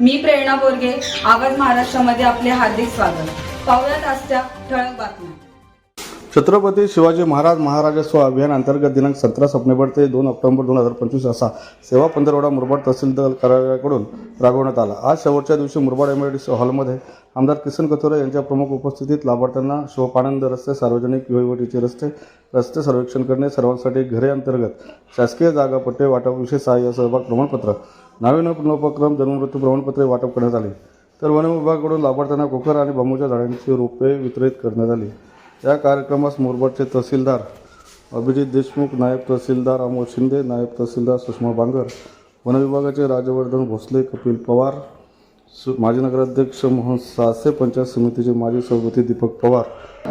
मी प्रेरणा बोरगे आवाज महाराष्ट्रामध्ये आपले हार्दिक स्वागत. पाहुयात आजच्या ठळक बातम्या. छत्रपती शिवाजी महाराज महाराजस्व अभियान अंतर्गत दिनांक सतरा सप्टेंबर ते दोन ऑक्टोबर दोन हजार पंचवीस असा सेवा पंधरवडा मुरबाड तहसील दल कार्यालयाकडून राबवण्यात आला. आज शेवटच्या दिवशी मुरबाड एम हॉलमध्ये आमदार किसन कथोरे यांच्या प्रमुख उपस्थितीत लाभार्थ्यांना शोपानंद रस्ते सार्वजनिक वहिवटीचे रस्ते रस्ते सर्वेक्षण करणे सर्वांसाठी घरे अंतर्गत शासकीय जागा पट्टे वाटप विशेष सहाय्य सहभाग प्रमाणपत्र नाविन्य उपक्रम जन्ममृत्यू प्रमाणपत्रे वाटप करण्यात आले. तर वन विभागाकडून लाभार्थ्यांना कोकर आणि बांबूच्या झाडांची रोपे वितरित करण्यात आली. या कार्यक्रमास मुरबाडचे तहसीलदार अभिजित देशमुख नायब तहसीलदार अमोल शिंदे नायब तहसीलदार सुषमा बांगर वन विभागाचे राजवर्धन भोसले कपिल पवार सु माजी नगराध्यक्ष मोहन सासे पंचायत समितीचे माजी सभापती दीपक पवार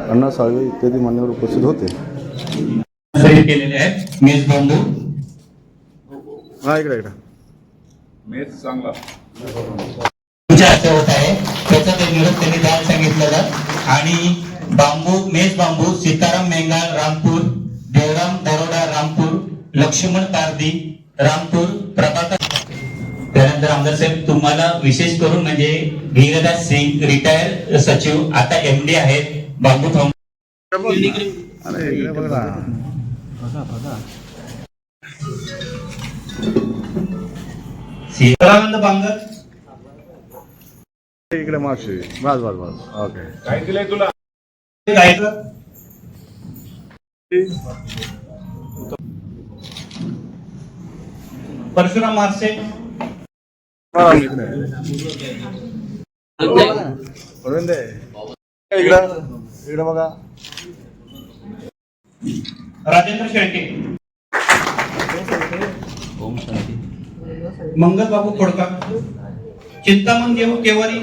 अण्णा साळवे इत्यादी मान्यवर उपस्थित होते. केलेले आहेत. हा इकडे इकडे. मेच चांगला. तुमच्या हाती होत आहे. त्याचा ते निरोप त्यांनी द्यायला सांगितलेलं. आणि बांबू मेज बांबू सीताराम मेंगाळ रामपूर देवराम दरोडा रामपूर लक्ष्मण तारदी रामपूर प्रभाकर त्यानंतर आमदार साहेब तुम्हाला विशेष करून म्हणजे वीरदास सिंग रिटायर सचिव आता एमडी आहेत बांबू फाउंडेशन अरे सीतारामंद बांगर. इकडे मावशी बस बस बस. ओके काय दिलंय तुला गायकर परशुराम मारसे इकडे. अरविंद इकडे इकडे बघा. राजेंद्र शेळके. मंगल बाबू खोडका. चिंतामण देऊ केवारी.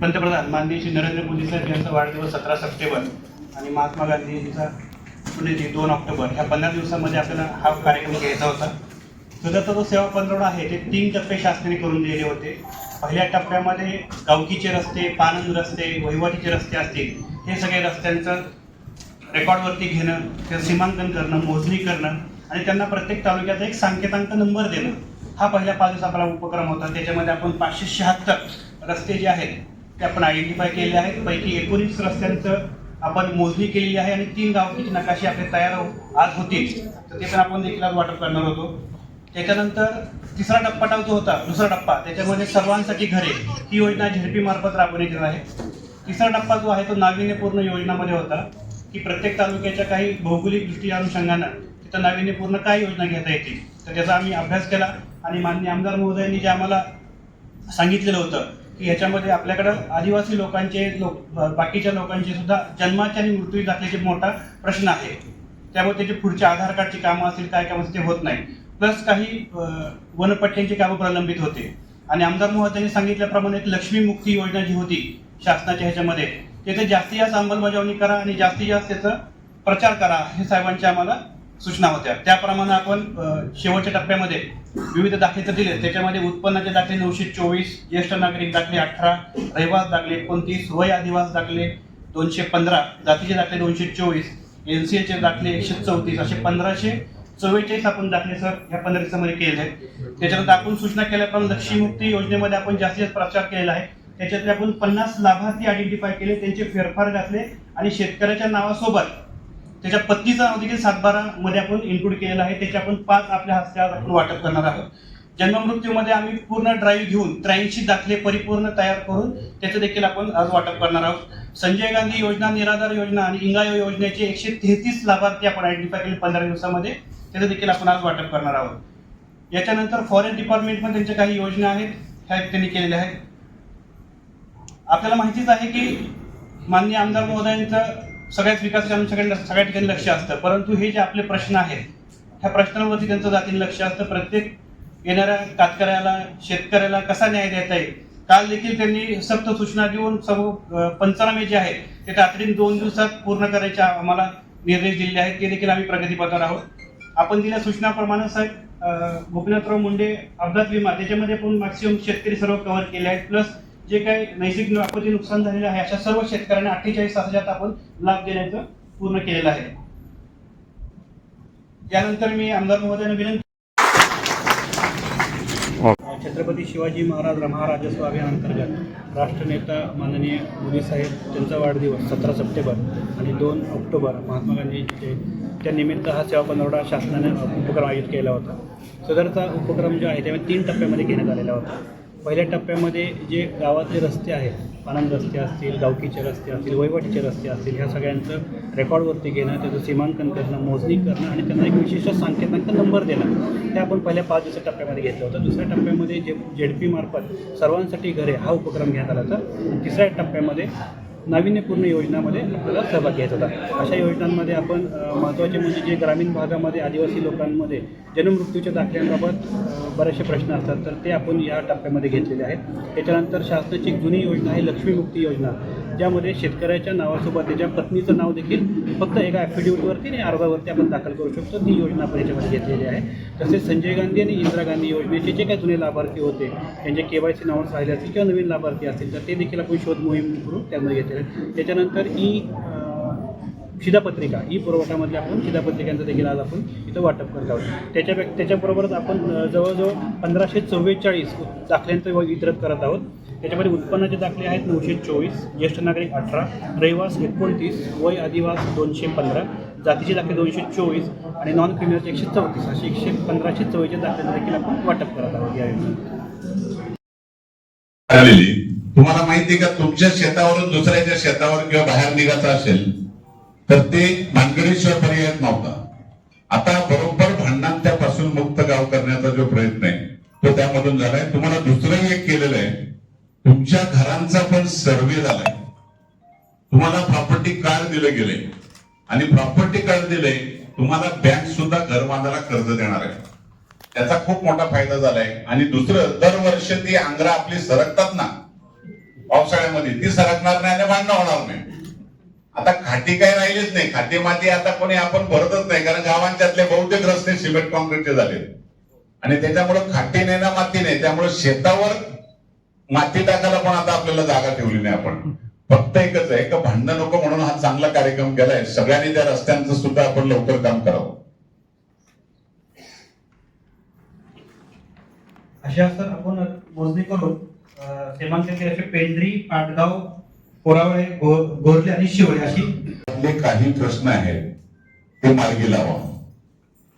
पंतप्रधान माननीय श्री नरेंद्र मोदी साहेब यांचा वाढदिवस सतरा सप्टेंबर आणि महात्मा गांधीजींचा पुण्यतिथी दोन ऑक्टोबर. ह्या पंधरा दिवसामध्ये आपल्याला हा कार्यक्रम घ्यायचा होता. सध्याचा जो सेवा पंधरवडा आहे ते तीन टप्पे शासनाने करून दिलेले होते. पहिल्या टप्प्यामध्ये गावकीचे रस्ते पानंद रस्ते वहिवाटीचे रस्ते असतील हे सगळे रस्त्यांचं रेकॉर्डवरती घेणं त्याचं सीमांकन करणं मोजणी करणं आणि त्यांना प्रत्येक तालुक्याचा एक सांकेतांक नंबर देणं. हा पहिल्या पाच आपला उपक्रम होता. त्याच्यामध्ये आपण पाचशे शहात्तर रस्ते जे आहेत ते आपण आयडेंटिफाय केले आहेत. पैकी एकोणीस रस्त्यांचं आपण मोजणी केलेली आहे आणि तीन गावकीचे नकाशे आपले तयार हो- आज होतील तर ते पण आपण देखील आज वाटप करणार होतो. त्याच्यानंतर तिसरा टप्पा जो होता दुसरा टप्पा. त्याच्यामध्ये सर्वांसाठी घरे. ही योजना झेडपीमार्फत राबवण्यात येत आहे. तिसरा टप्पा जो आहे तो नाविन्यपूर्ण योजनामध्ये होता की प्रत्येक तालुक्याच्या काही भौगोलिक दृष्टी अनुषंगानं तर नाविन्यपूर्ण काय योजना घेता येतील तर त्याचा आम्ही अभ्यास केला आणि माननीय आमदार महोदयांनी जे आम्हाला सांगितलेलं होतं की ह्याच्यामध्ये आपल्याकडं आदिवासी लोकांचे लोक बाकीच्या लोकांचे सुद्धा जन्माचे आणि मृत्यू दाखल्याचे मोठा प्रश्न आहे. त्यामुळे त्याचे पुढचे आधार कार्डची कामं असतील काय कामं असतील ते होत नाही. प्लस काही वनपट्ट्यांची कामं प्रलंबित होते. आणि आमदार महोदयांनी सांगितल्याप्रमाणे एक लक्ष्मी मुक्ती योजना जी होती शासनाच्या ह्याच्यामध्ये त्याचे जास्तीत जास्त अंमलबजावणी करा आणि जास्तीत जास्त त्याचा प्रचार करा हे साहेबांचे आम्हाला सूचना होत्या. त्याप्रमाणे आपण शेवटच्या टप्प्यामध्ये विविध दाखले तर दिले त्याच्यामध्ये उत्पन्नाचे दाखले नऊशे चोवीस ज्येष्ठ नागरिक दाखले अठरा रहिवास दाखले एकोणतीस वय आदिवास दाखले दोनशे पंधरा जातीचे दाखले दोनशे चोवीस एन सी एचे दाखले एकशे चौतीस असे पंधराशे चव्वेचाळीस आपण दाखले सर ह्या पंधरा दिवसामध्ये केले आहेत. त्याच्यानंतर आपण सूचना केल्याप्रमाणे लक्ष्मीमुक्ती योजनेमध्ये आपण जास्तीत जास्त प्रचार केलेला आहे. त्याच्यातले आपण पन्नास लाभार्थी आयडेंटिफाय केले त्यांचे फेरफार घातले आणि शेतकऱ्याच्या नावासोबत त्याच्या पत्नीचं नाव देखील सातबारा मध्ये आपण इन्क्लूड केलेलं आहे. त्याचे आपण पाच आपल्या हस्ते आज आपण वाटप करणार आहोत. जन्ममृत्यूमध्ये आम्ही पूर्ण ड्राईव्ह घेऊन त्र्याऐंशी दाखले परिपूर्ण तयार करून त्याचं देखील आपण आज वाटप करणार आहोत. संजय गांधी योजना निराधार योजना आणि इंगायो योजनेचे एकशे तेहतीस लाभार्थी आपण आयडेंटिफाय केले पंधरा दिवसामध्ये. त्याचं देखील आपण आज वाटप करणार आहोत. याच्यानंतर फॉरेस्ट डिपार्टमेंटमध्ये त्यांच्या काही योजना आहेत. ह्या त्यांनी केलेल्या आहेत. आपल्याला माहितीच आहे की माननीय आमदार महोदयांचं सगळ्याच विकासाच्या अनुषंगाने सगळ्या ठिकाणी लक्ष असतं. परंतु हे जे आपले प्रश्न आहेत ह्या प्रश्नांवरती त्यांचं जातीने लक्ष असतं. प्रत्येक येणाऱ्या कातकऱ्याला शेतकऱ्याला कसा न्याय देता येईल? काल देखील त्यांनी सक्त सूचना देऊन सर्व पंचनामे जे आहेत ते तातडीने दोन दिवसात पूर्ण करायचे आम्हाला निर्देश दिलेले आहेत. ते देखील आम्ही प्रगतीपथावर आहोत. आपण दिल्या सूचनाप्रमाणे साहेब गोपीनाथराव मुंडे अपघात विमा त्याच्यामध्ये पण मॅक्सिमम शेतकरी सर्व कव्हर केले आहेत. प्लस जे काही नैसर्गिक आपत्ती नुकसान झालेलं आहे अशा सर्व शेतकऱ्यांना अठ्ठेचाळीस तासाच्यात आपण लाभ देण्याचं पूर्ण केलेलं आहे. यानंतर मी आमदार महोदयांना विनंती छत्रपती शिवाजी महाराज महाराजस्व अभियानांतर्गत राष्ट्रनेता माननीय मोदी साहेब त्यांचा वाढदिवस सतरा सप्टेंबर आणि दोन ऑक्टोबर महात्मा गांधीचे त्यानिमित्त हा सेवा पंधरवडा शासनाने उपक्रम आयोजित केला होता. सदरचा उपक्रम जो आहे त्यामध्ये तीन टप्प्यामध्ये घेण्यात आलेला होता. पहिल्या टप्प्यामध्ये जे गावातले रस्ते आहेत आनंद रस्ते असतील गावकीचे रस्ते असतील वहिवाटीचे रस्ते असतील ह्या सगळ्यांचं रेकॉर्डवरती घेणं त्याचं सीमांकन करणं मोजणी करणं आणि त्यांना एक विशिष्ट सांकेतांक नंबर देणं ते आपण पहिल्या पाच दिवसाच्या टप्प्यामध्ये घेतलं होतं. दुसऱ्या टप्प्यामध्ये जे जे पी सर्वांसाठी घरे हा उपक्रम घेण्यात आला होता. तिसऱ्या टप्प्यामध्ये नाविन्यपूर्ण योजनामध्ये आपल्याला सहभाग घ्यायचा होता अशा योजनांमध्ये आपण महत्त्वाचे म्हणजे जे ग्रामीण भागामध्ये आदिवासी लोकांमध्ये जन्ममृत्यूच्या दाखल्यांबाबत बरेचसे प्रश्न असतात. तर ते आपण या टप्प्यामध्ये घेतलेले आहेत. त्याच्यानंतर शासनाची जुनी योजना आहे लक्ष्मीमुक्ती योजना. ज्यामध्ये शेतकऱ्याच्या नावासोबत त्याच्या पत्नीचं नाव देखील फक्त एका ॲफिडेविटवरती आणि अर्जावरती आपण दाखल करू शकतो. ती योजना आपण याच्यामध्ये घेतलेली आहे. तसेच संजय गांधी आणि इंदिरा गांधी योजनेचे जे काही जुने लाभार्थी होते त्यांचे के वाय सी नावं राहिले असतील किंवा नवीन लाभार्थी असतील तर ते देखील आपण शोध मोहीम करून त्यामध्ये घेतलेले आहेत. त्याच्यानंतर ई शिधापत्रिका ई पुरवठामधल्या आपण शिधापत्रिकांचं देखील आज आपण इथं वाटप करत आहोत. त्याच्या त्याच्याबरोबरच आपण जवळजवळ पंधराशे चव्वेचाळीस दाखल्यांचं वितरण करत आहोत. त्याच्यामध्ये उत्पन्नाचे दाखले आहेत नऊशे चोवीस ज्येष्ठ नागरिक अठरा रहिवास एकोणतीस वय आदिवास दोनशे पंधरा जातीचे दाखले दोनशे चोवीस आणि नॉन क्रिमिनलचे एकशे चौतीस असे एकशे पंधराशे चव्वेचाळीस दाखले देखील आपण वाटप करत आहोत या तुम्हाला माहिती का तुमच्या शेतावरून दुसऱ्याच्या शेतावर किंवा बाहेर निघायचं असेल तर ते भानगडीशिवाय पर्याय नव्हता. आता बरोबर भांडणांच्यापासून मुक्त गाव करण्याचा जो प्रयत्न आहे तो त्यामधून झालाय. तुम्हाला दुसरंही एक केलेलं आहे. तुमच्या घरांचा पण सर्वे झालाय. तुम्हाला प्रॉपर्टी कार्ड दिलं गेले. आणि प्रॉपर्टी कार्ड दिले तुम्हाला बँक सुद्धा घर बांधायला कर्ज देणार आहे. त्याचा खूप मोठा फायदा झालाय. आणि दुसरं दरवर्षी ती आंग्रा आपली सरकतात ना पावसाळ्यामध्ये ती सरकणार नाही आणि भांडणं होणार नाही. आता खाटी काही राहिलीच नाही. खाटी माती आता कोणी आपण भरतच नाही कारण गावांच्यातले बहुतेक रस्ते सिमेंट कॉन्क्रीटचे झाले आणि त्याच्यामुळे खाटी नाही ना माती नाही त्यामुळे शेतावर माती टाकायला पण आता आपल्याला जागा ठेवली नाही आपण. फक्त एकच आहे का भांडणं नको म्हणून हा चांगला कार्यक्रम केलाय. सगळ्यांनी त्या रस्त्यांचं सुद्धा आपण लवकर काम करावं. अशा सर आपण मोजणी करून केले असे पेंढरी पाटगाव पोरावळे गो- गोरले आणि शिवळे अशी काही प्रश्न आहेत ते मार्गी लावा.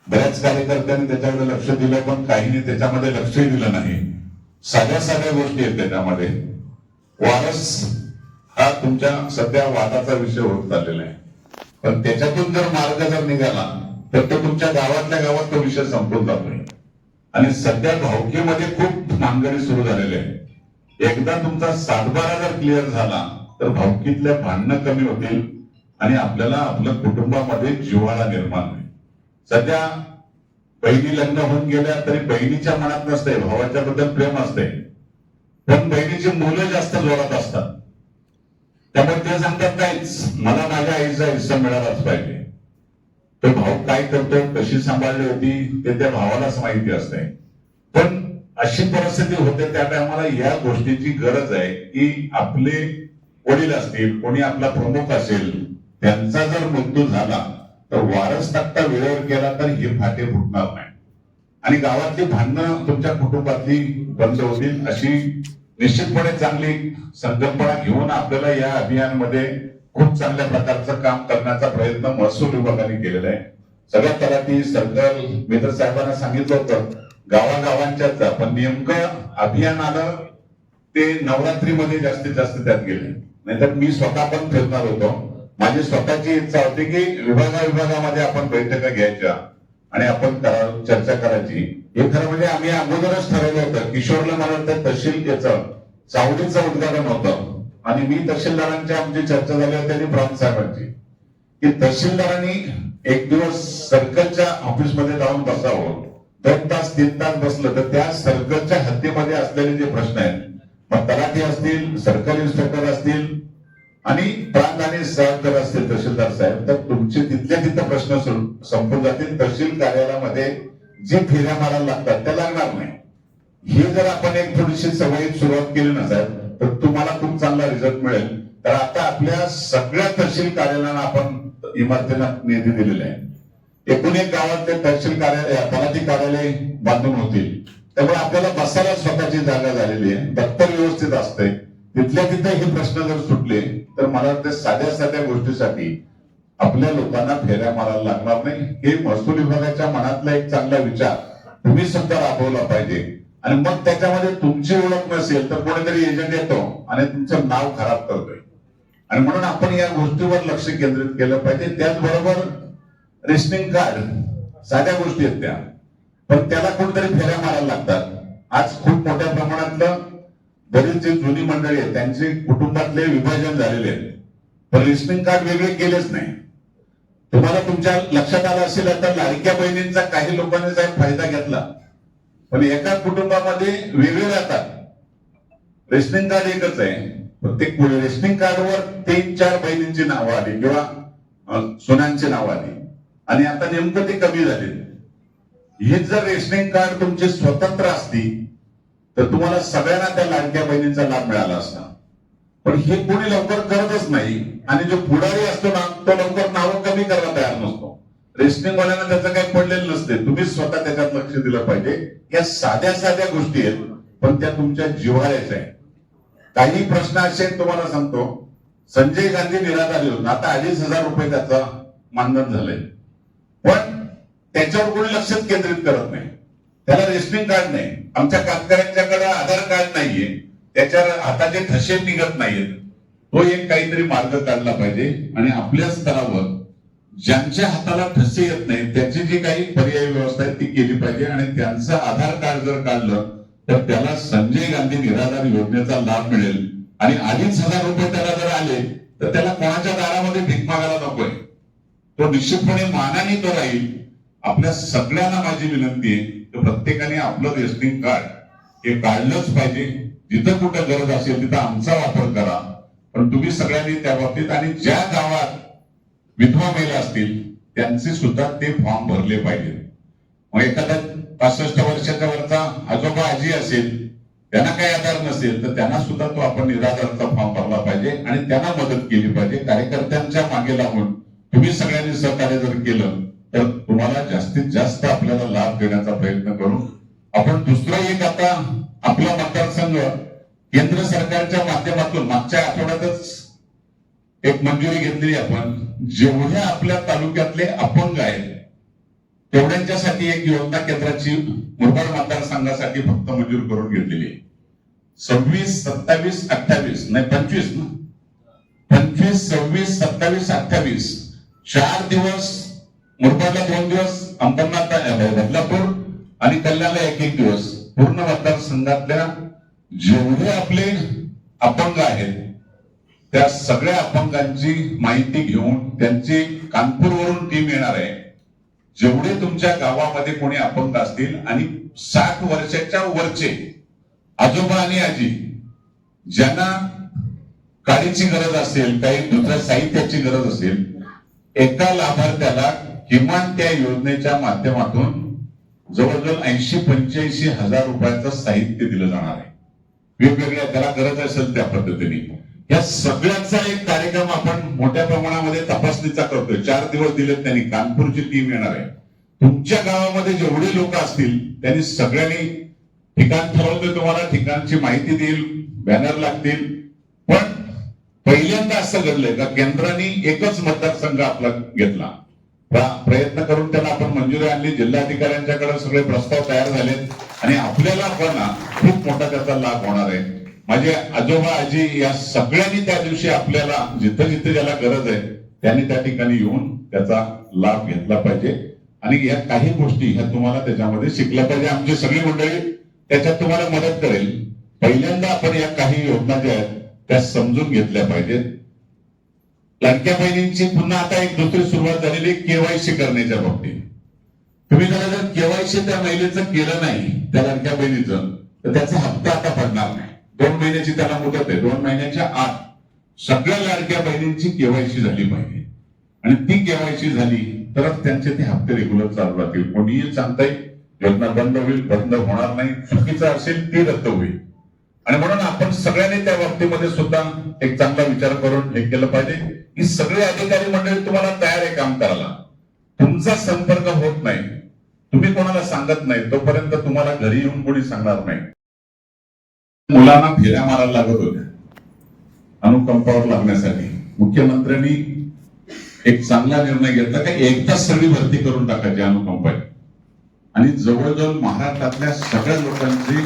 बऱ्याच कार्यकर्त्यांनी त्याच्याकडे लक्ष दिलं पण काहींनी त्याच्यामध्ये लक्षही दिलं नाही. साध्या साध्या गोष्टी आहेत त्याच्यामध्ये. वारस हा तुमच्या सध्या वादाचा विषय होत चाललेला आहे. पण त्याच्यातून जर मार्ग जर निघाला तर तो तुमच्या गावातल्या गावात तो विषय संपून जातोय. आणि सध्या भावकीमध्ये खूप नांगरी सुरू झालेली आहे एकदा तुमचा सातबारा जर क्लिअर झाला तर भावकीतल्या भांडणं कमी होतील आणि आपल्याला आपल्या कुटुंबामध्ये जिव्हाळा निर्माण होईल. सध्या बहिणी लग्न होऊन गेल्या तरी बहिणीच्या मनात नसते भावाच्या बद्दल प्रेम असते. पण बहिणीची मुलं जास्त जोरात असतात. त्यामुळे ते सांगतात काहीच मला माझ्या आईचा हिस्सा मिळालाच पाहिजे. तो भाऊ काय करतो कशी सांभाळली होती ते त्या भावालाच माहिती असते. पण अशी परिस्थिती होते त्या टायमाला या गोष्टीची गरज आहे की आपले वडील असतील कोणी आपला प्रमुख असेल त्यांचा जर मृत्यू झाला तर वारस तक्ता वेळेवर केला तर हे फाटे फुटणार नाही. आणि गावातली भांडणं तुमच्या कुटुंबातली बंद होतील अशी निश्चितपणे चांगली संकल्पना घेऊन आपल्याला या अभियानमध्ये खूप चांगल्या प्रकारचं काम करण्याचा प्रयत्न महसूल विभागाने केलेला आहे. सगळ्या तलाठी सर्कल मित्र साहेबांना सांगितलं होतं गावागावांच्याच पण नेमकं अभियान आलं ते नवरात्रीमध्ये जास्तीत जास्त त्यात गेले. नाहीतर मी स्वतः पण फिरणार होतो. माझी स्वतःची इच्छा होती की विभागा विभागामध्ये आपण बैठका घ्यायच्या आणि आपण चर्चा करायची. हे खरं म्हणजे आम्ही अगोदरच ठरवलं होतं. किशोरला मला वाटतं तहसील याचं चावडीचं उद्घाटन होतं. आणि मी तहसीलदारांची आमची चर्चा झाली होती आणि प्रांत साहेबांची. की तहसीलदारांनी एक दिवस सर्कलच्या ऑफिसमध्ये जाऊन बसावं. दोन तास तीन तास बसलं. तर त्या सर्कलच्या हद्दीमध्ये असलेले जे प्रश्न आहेत मग तलाठी असतील सर्कल इन्स्पेक्टर असतील आणि प्रांताने आणि असतील तहसीलदार साहेब तर तुमचे तिथल्या तिथं प्रश्न संपून जातील. तहसील कार्यालयामध्ये जे फेऱ्या मारायला लागतात त्या लागणार नाही. हे जर आपण एक थोडीशी सवयीत सुरुवात केली ना साहेब तर तुम्हाला खूप चांगला रिझल्ट मिळेल. तर आता आपल्या सगळ्या तहसील कार्यालयांना आपण इमारतीला निधी दिलेला आहे. एकूण एक गावातले तहसील कार्यालय तलाठी कार्यालय बांधून होतील. त्यामुळे आपल्याला बसायला स्वतःची जागा झालेली आहे. दप्तर व्यवस्थित असते तिथल्या तिथे हे प्रश्न जर सुटले तर मला वाटतं साध्या साध्या गोष्टीसाठी आपल्या लोकांना फेऱ्या मारायला लागणार नाही. हे महसूल विभागाच्या मनातला एक चांगला विचार तुम्ही सुद्धा राबवला पाहिजे. आणि मग त्याच्यामध्ये तुमची ओळख नसेल तर कोणीतरी एजंट येतो आणि तुमचं नाव खराब करतोय. आणि म्हणून आपण या गोष्टीवर लक्ष केंद्रित केलं पाहिजे. त्याचबरोबर रेशनिंग कार्ड साध्या गोष्टी आहेत त्या. पण त्याला कोणतरी फेऱ्या मारायला लागतात. आज खूप मोठ्या प्रमाणातलं बरीच जी जुनी मंडळी आहेत त्यांचे कुटुंबातले विभाजन झालेले आहेत. पण रेशनिंग कार्ड वेगळे केलेच नाही. तुम्हाला तुमच्या लक्षात आलं असेल आता लाडक्या बहिणींचा काही लोकांनी साहेब फायदा घेतला. पण एका कुटुंबामध्ये वेगळे राहतात. रेशनिंग कार्ड एकच आहे. प्रत्येक रेशनिंग कार्डवर तीन चार बहिणींची नावं आली किंवा सुनांची नावं आली. आणि आता नेमकं ते कमी झाले ही जर रेशनिंग कार्ड तुमची स्वतंत्र असती तर तुम्हाला सगळ्यांना त्या लाडक्या बहिणींचा लाभ मिळाला असता पण हे कोणी लवकर करतच नाही. आणि जो पुढारी असतो ना तो लवकर नावं कमी करायला तयार नसतो. रेशनिंग वाल्यांना त्याचं काही पडलेलं नसते. तुम्ही स्वतः त्याच्यात लक्ष दिलं पाहिजे. या साध्या साध्या गोष्टी आहेत पण त्या तुमच्या जिव्हाळ्याच्या आहेत. काही प्रश्न असे आहेत तुम्हाला सांगतो. संजय गांधी निराधार योजना आता अडीच हजार रुपये त्याचं मानधन झालंय. पण त्याच्यावर कोणी लक्षच केंद्रित करत नाही. त्याला रेशनिंग कार्ड नाही. आमच्या कातकऱ्यांच्याकडे आधार कार्ड नाहीये. त्याच्या हाताचे ठसे निघत नाहीयेत. तो एक काहीतरी मार्ग काढला पाहिजे आणि आपल्या स्तरावर ज्यांच्या हाताला ठसे येत नाही त्याची जी काही पर्यायी व्यवस्था आहे ती केली पाहिजे. आणि त्यांचं आधार कार्ड जर काढलं तर त्याला संजय गांधी निराधार योजनेचा लाभ मिळेल. आणि अडीच हजार रुपये त्याला जर आले तर त्याला कोणाच्या दारामध्ये भीक मागायला नकोय. तो निश्चितपणे मानाने तो राहील. आपल्या सगळ्यांना माझी विनंती आहे तर प्रत्येकाने आपलं रेशनिंग कार्ड हे काढलंच पाहिजे. जिथं कुठं गरज असेल तिथं आमचा वापर करा. पण तुम्ही सगळ्यांनी त्या बाबतीत आणि ज्या गावात विधवा महिला असतील त्यांचे सुद्धा ते फॉर्म भरले पाहिजे. मग एखादा पासष्ट वर्षाच्या वरचा आजोबा आजी असेल त्यांना काही आधार नसेल तर त्यांना सुद्धा तो आपण निराधारचा फॉर्म भरला पाहिजे आणि त्यांना मदत केली पाहिजे. कार्यकर्त्यांच्या मागे लागून तुम्ही सगळ्यांनी सहकार्य जर केलं तर तुम्हाला जास्तीत जास्त आपल्याला लाभ देण्याचा प्रयत्न करू. आपण दुसरं एक आता आपला मतदारसंघ केंद्र सरकारच्या माध्यमातून मागच्या आठवड्यातच एक मंजुरी घेतली आपण. जेवढ्या आपल्या तालुक्यातले अपंग आहेत तेवढ्यांच्यासाठी एक योजना केंद्राची मुरबाड मतदारसंघासाठी फक्त मंजूर करून घेतलेली सव्वीस सत्तावीस अठ्ठावीस नाही पंचवीस ना? पंचवीस सव्वीस सत्तावीस अठ्ठावीस चार दिवस मुरबाडला दोन दिवस अंबरनाथ बदलापूर आणि कल्याणला एक एक दिवस. पूर्ण मतदारसंघातल्या जेवढे आपले अपंग आहेत त्या सगळ्या अपंगांची माहिती घेऊन त्यांची कानपूरवरून टीम येणार आहे. जेवढे तुमच्या गावामध्ये कोणी अपंग असतील आणि साठ वर्षाच्या वरचे आजोबा आणि आजी ज्यांना काडीची गरज असेल काही दुसऱ्या साहित्याची गरज असेल एका लाभार्थ्याला किमान त्या योजनेच्या माध्यमातून जवळजवळ ऐंशी पंच्याऐंशी हजार रुपयाचं साहित्य दिलं जाणार आहे. वेगवेगळ्या त्याला गरज असेल त्या पद्धतीने. या सगळ्यांचा एक कार्यक्रम आपण मोठ्या प्रमाणामध्ये तपासणीचा करतोय. चार दिवस दिलेत त्यांनी. कानपूरची टीम येणार आहे. तुमच्या गावामध्ये जेवढे लोक असतील त्यांनी सगळ्यांनी ठिकाण ठरवलं तुम्हाला ठिकाणची माहिती देईल बॅनर लागतील. पण पहिल्यांदा असं घडलंय का? केंद्राने एकच मतदारसंघ आपला घेतला. प्रयत्न करून त्याला आपण मंजुरी आणली. जिल्हाधिकाऱ्यांच्याकडे सगळे प्रस्ताव तयार झालेत. आणि आपल्याला पण खूप मोठा त्याचा लाभ होणार आहे. माझे आजोबा आजी या सगळ्यांनी त्या दिवशी आपल्याला जिथं जिथं ज्याला गरज आहे त्यांनी त्या ठिकाणी येऊन त्याचा लाभ घेतला पाहिजे. आणि या काही गोष्टी ह्या तुम्हाला त्याच्यामध्ये शिकल्या पाहिजे. आमची सगळी मंडळी त्याच्यात तुम्हाला मदत करेल. पहिल्यांदा आपण या काही योजना ज्या आहेत त्या समजून घेतल्या पाहिजेत. लाडक्या बहिणींची पुन्हा आता एक दुसरी सुरुवात झालेली केवायसी करण्याच्या बाबतीत. तुम्ही त्याला जर केवायसी त्या महिलेचं केलं नाही त्या लाडक्या बहिणीचं तर त्याचा हप्ता आता पडणार नाही. दोन महिन्याची त्याला मुदत आहे. दोन महिन्याच्या आत सगळ्या लाडक्या बहिणींची केवायसी झाली पाहिजे. आणि ती केवायसी झाली तरच त्यांचे ते हप्ते रेग्युलर चालू राहतील. कोणीही सांगताय योजना बंद होईल बंद होणार नाही. चुकीचं असेल ते रद्द होईल. आणि म्हणून आपण सगळ्यांनी त्या बाबतीमध्ये सुद्धा एक चांगला विचार करून हे केलं पाहिजे. की सगळे अधिकारी मंडळी तुम्हाला तयार आहे काम करायला. तुमचा संपर्क होत नाही. तुम्ही कोणाला सांगत नाही तोपर्यंत तुम्हाला घरी येऊन कोणी सांगणार नाही. मुलांना फेऱ्या मारायला लागत होत्या. अनुकंपावर लागण्यासाठी. मुख्यमंत्र्यांनी एक चांगला निर्णय घेतला की एकदाच सगळी भरती करून टाकायची अनुकंपाची आणि जवळजवळ महाराष्ट्रातल्या सगळ्या लोकांची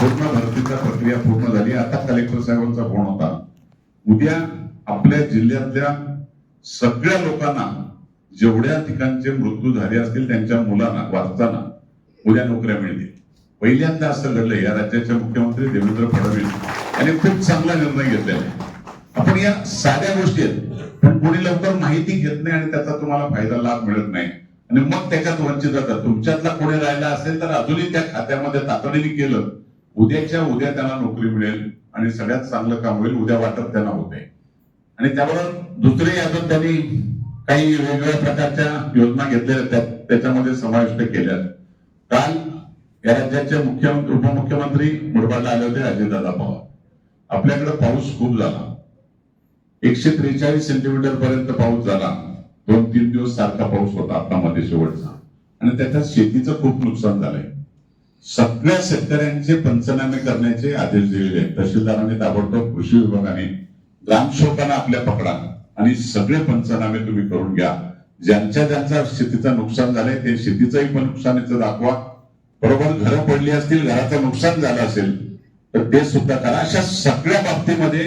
पूर्ण भरतीचा प्रक्रिया पूर्ण झाली. आता कलेक्टर साहेबांचा फोन होता. उद्या आपल्या जिल्ह्यातल्या सगळ्या लोकांना जेवढ्या ठिकाणचे मृत्यू झाले असतील त्यांच्या मुलांना वाचताना उद्या नोकऱ्या मिळतील. पहिल्यांदा असं घडलंय. या राज्याचे मुख्यमंत्री देवेंद्र फडणवीस यांनी खूप चांगला निर्णय घेतलेला आहे. आपण या साध्या गोष्टी आहेत. पण कोणी लवकर माहिती घेत नाही आणि त्याचा तुम्हाला फायदा लाभ मिळत नाही. आणि मग त्याच्यात वंचित जातात तुमच्यातला कोणी राहिला असेल तर अजूनही त्या खात्यामध्ये तातडीने केलं. उद्याच्या उद्या त्यांना नोकरी मिळेल आणि सगळ्यात चांगलं काम होईल उद्या वाटप त्यांना होते आणि त्याबरोबर दुसरे अजून त्यांनी काही वेगवेगळ्या प्रकारच्या योजना घेतलेल्या त्याच्यामध्ये समाविष्ट केल्या काल या राज्याचे मुख्यमंत्री उपमुख्यमंत्री मुरबाडला आले होते अजितदादा पवार. आपल्याकडे पाऊस खूप झाला. एकशे त्रेचाळीस सेंटीमीटर पर्यंत पाऊस झाला. दोन तीन दिवस सारखा पाऊस होता आता मध्ये शेवटचा. आणि त्याच्यात शेतीचं खूप नुकसान झालंय. सगळ्या शेतकऱ्यांचे पंचनामे करण्याचे आदेश दिलेले आहेत. तहसीलदारांनी ताबडतोब कृषी विभागाने ग्रामसेवकांना आपल्या पकडा आणि सगळे पंचनामे तुम्ही करून घ्या. ज्यांच्या ज्यांचा शेतीचं नुकसान झालंय ते शेतीचंही पण नुकसानीचं दाखवा. बरोबर घरं पडली असतील घराचं नुकसान झालं असेल तर ते सुद्धा करा. अशा सगळ्या बाबतीमध्ये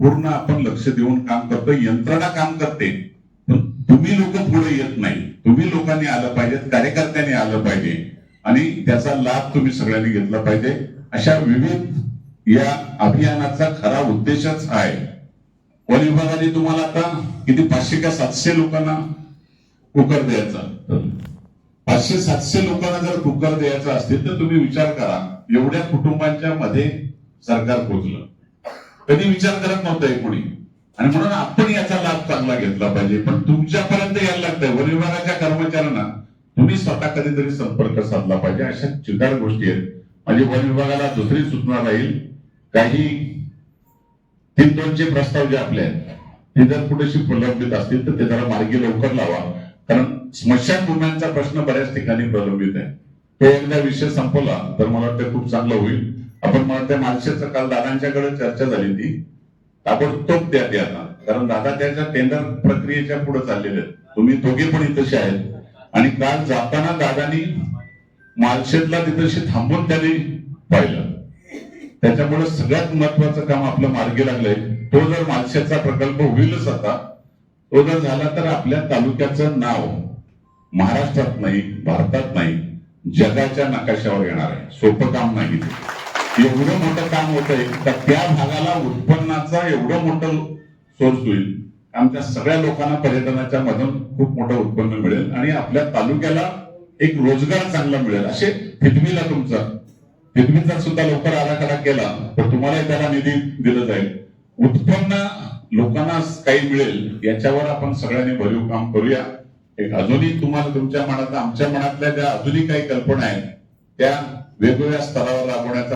पूर्ण आपण लक्ष देऊन काम करतो यंत्रणा काम करते पण तुम्ही लोक पुढे येत नाही. तुम्ही लोकांनी आलं पाहिजे कार्यकर्त्यांनी आलं पाहिजे. आणि त्याचा लाभ तुम्ही सगळ्यांनी घेतला पाहिजे. अशा विविध या अभियानाचा खरा उद्देशच आहे. वन विभागाने तुम्हाला आता किती पाचशे का सातशे लोकांना कुकर द्यायचा? पाचशे सातशे लोकांना जर कुकर द्यायचा असतील तर तुम्ही विचार करा एवढ्या कुटुंबांच्या मध्ये सरकार पोचलं कधी विचार करत नव्हतं कोणी. आणि म्हणून आपण याचा लाभ चांगला घेतला पाहिजे. पण तुमच्यापर्यंत यायला लागतंय. वन विभागाच्या कर्मचाऱ्यांना तुम्ही स्वतः कधीतरी संपर्क साधला पाहिजे. अशा चिकार गोष्टी आहेत. माझी वन विभागाला दुसरी सूचना राहील. काही तीन दोनचे प्रस्ताव जे आपले आहेत ते जर कुठेशी प्रलंबित असतील तर ते जरा मार्गी लवकर लावा. कारण स्मशानभूम्यांचा प्रश्न बऱ्याच ठिकाणी प्रलंबित आहे. तो एकदा विषय संपवला तर मला वाटतं खूप चांगलं होईल. आपण मला त्या मालशेचं काल दादांच्याकडे चर्चा झाली ती ताबडतोब द्या ते आता. कारण दादा त्याच्या टेंडर प्रक्रियेच्या पुढे चाललेले आहेत. तुम्ही दोघे पण इथंशी आहेत. आणि काल जाताना दादानी मालशेतला तिथंशी थांबून त्यांनी पाहिलं. त्याच्यामुळे सगळ्यात महत्वाचं काम आपलं मार्गी लागलंय. तो जर मालशेतचा प्रकल्प होईलच आता तो जर झाला तर आपल्या तालुक्याचं नाव महाराष्ट्रात नाही भारतात नाही जगाच्या नकाशावर येणार आहे. सोपं काम नाही एवढं मोठं काम होत आहे तर त्या भागाला उत्पन्नाचा एवढं मोठं सोर्स होईल. आमच्या सगळ्या लोकांना पर्यटनाच्या मधून खूप मोठं उत्पन्न मिळेल आणि आपल्या तालुक्याला एक रोजगार चांगला मिळेल. असे फितमीला तुमचा फितमीचा सुद्धा लवकर आराखडा केला तर तुम्हाला त्याला निधी दिला जाईल. उत्पन्न लोकांना काही मिळेल याच्यावर आपण सगळ्यांनी भरीव काम करूया. एक अजूनही तुम्हाला तुमच्या मनात आमच्या मनातल्या ज्या अजूनही काही कल्पना आहेत त्या वेगवेगळ्या स्तरावर राबवण्याचा